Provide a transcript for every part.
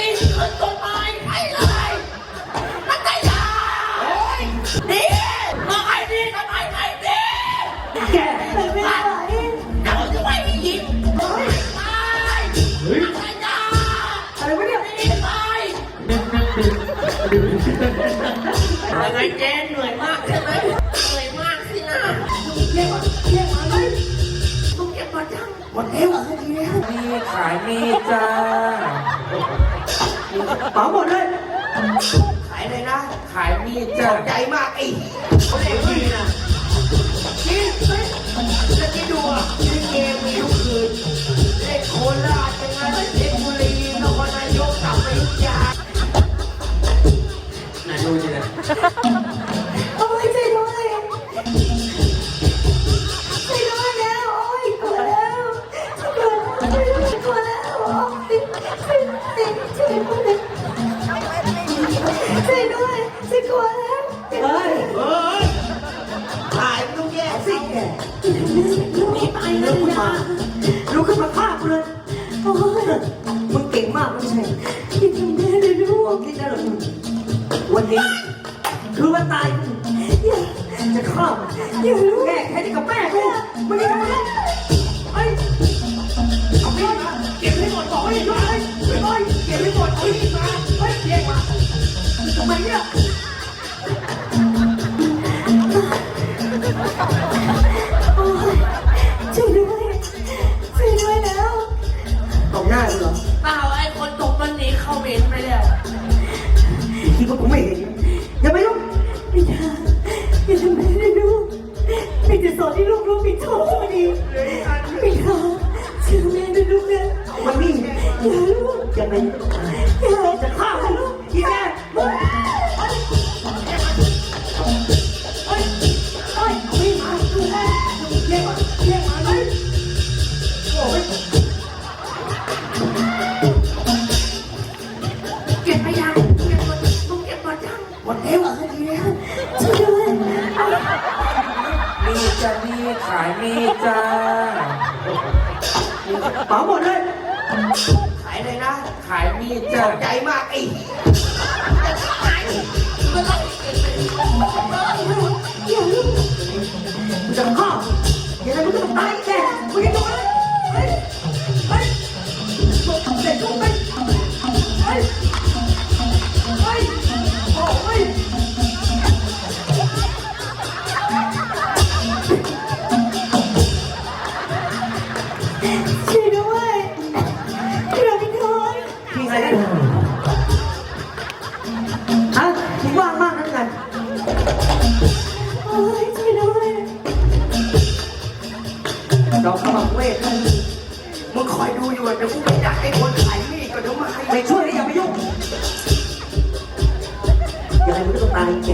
ปีนขึ้นต้นไม้ไปเลยนัตยาโอ้ยดีมาใครดีทำไมใครดีแกเป็นไม่ไหวเดี๋ยวจะไม่ได้ยินไปนัตยาอะไรวะเนี่ยดีไปยังไงเจ๊เหนื่อยมากใช่ไหมเหนื่อยมากสินะเรียกว่าเรียกมาเลยต้องเก็บมาจังหมดแล้วเหรอดีแล้วมีขายมีจ้า เป๋าหมดเลย ขายเลยนะ ขายมีขจ้าอบใจมากไอ้เขาเรียกพี่นะนี่เฮ้ยจะที่ดูอะนี่เกมมีทุกคืน ช่วยด้วยช่วยด้วยช่วยกลัวแล้วเฮ้ยเฮ้ยถ่ายมันต้องแยกสิแกนี่ไปเลยนะลุกขึ้นมาฆ่ากูเลยโอ้ยมึงเก่งมากไม่ใช่ยังทำแม่ได้ด้วยนี่นะหรอวันนี้ คือวันตายกูจะฆ่ามันอย่ารู้แก โอ้ยช่วยด้วยช่วยด้วยแล้ว ตบหน้ากูเหรอเปล่าไอ้คนตกมันหนีเข้าเมนไปแล้วคิดว่ากูไม่เห็นอย่าไปยุ่งไม่ได้อย่าทำแม่ได้ลูกไม่จะสอนให้ลูกรู้ผิดชอบชั่วดีไม่ได้เชื่อแม่ได้ลูกนะมันนี่อย่าลูกอย่าไป แล้วเหรอดีแล้วช่วยด้วยมีจ้ามีขายมีจ้าเป๋าหมดเลย ขายเลยนะ ขายมีขจ้าอบใจมากไอ้ ดูอยู่เดี๋ยวกูไปดักไอ้คนขายมีดก็เดี๋ยวมาให้ไม่ช่วยอย่าไปยุ่งอย่าให้มึงต้องตายแก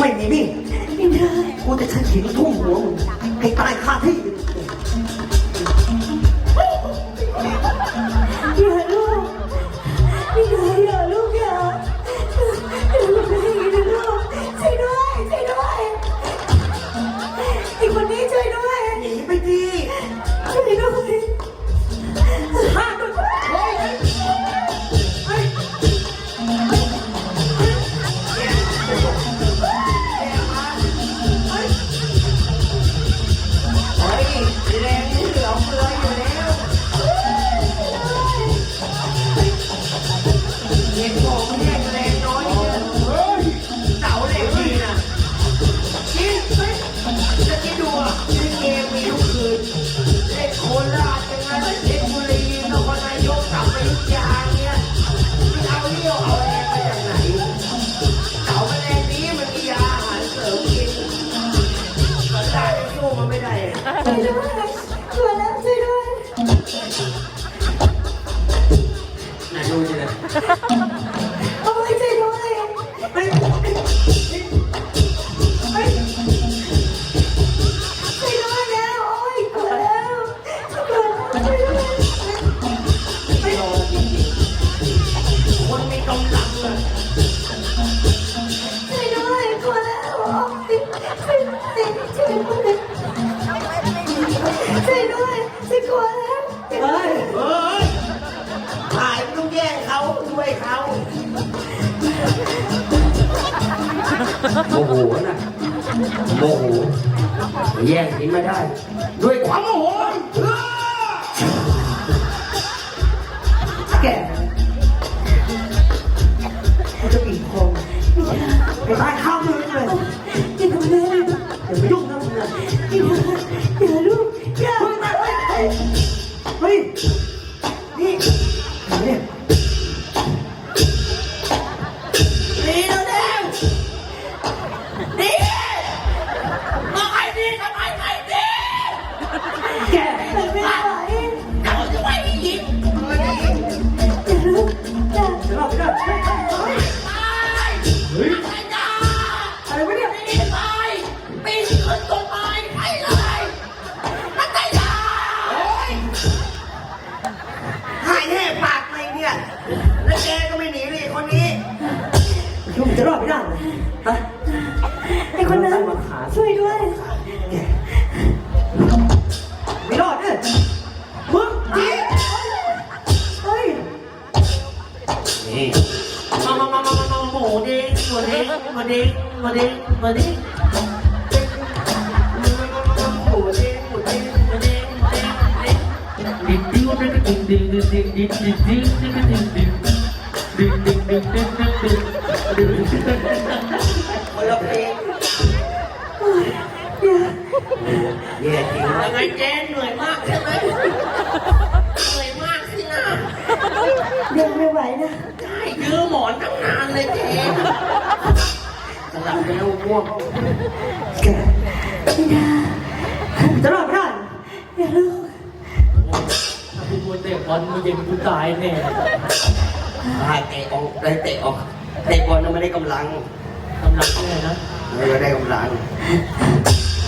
ไม่มีมีดไม่ได้กูจะใช้ขีดทุ่มหัวมึงให้ตายคาที่ ช่วยด้วยช่วยแล้วช่วยด้วยน่าดูจังเลยโอ้ยช่วยด้วยช่วยด้วยแล้วโอ้ยกลัวแล้วกลัวแล้วช่วยด้วยไม่รอจริงๆคนมีกำลังเลยช่วยด้วยกลัวแล้วโอ้ยช่วยด้วยช่วยด้วย โมโหนะโมโหแย่งกินไม่ได้ ด้วยความโมโหแกกูจะปีกคงไปตานข้าวมึงเลย ยุ่งจะรอดไม่ได้ฮะไอ้คนนั้น ช่วยด้วย ไม่รอดเนี่ยมึงจีเฮ้ยนี่มามามามามามาหมูเด้งหมูเด้งหมูเด้งหมูเด้งหมูเด้งหมูเด้งหมูเด้งหมูเด้งเด้งเด้งดิ๊กดิ้วดิ๊กดิ้งดิ้งดิ้งดิ้งดิ้งดิ้งดิ้งดิ้งดิ้งดิ้งดิ้งดิ้งดิ้ง แย่จริงยังไงเจ๊เหนื่อยมากใช่ไหมเหนื่อยมากสินะเดินไม่ไหวนะใช่ยื้อหมอนตั้งนานเลยเจ๊สลับไปแล้วง่วงอย่าจะรอดไม่ได้อย่าลูกกูควรเตะบอลมาเย็นกูตายแน่ได้เตะออกได้เตะออกเตะบอลน่ะไม่ได้กำลังกำลังเนี่ยนะไม่ได้กำลัง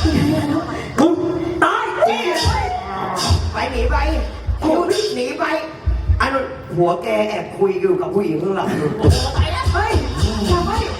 มึงตายไปหนีไปอยู่นี่หนีไปอันนั้นหัวแกแอบคุยอยู่กับผู้หญิงข้างหลังอยู่โอ้ไปแล้วเฮ้ยไ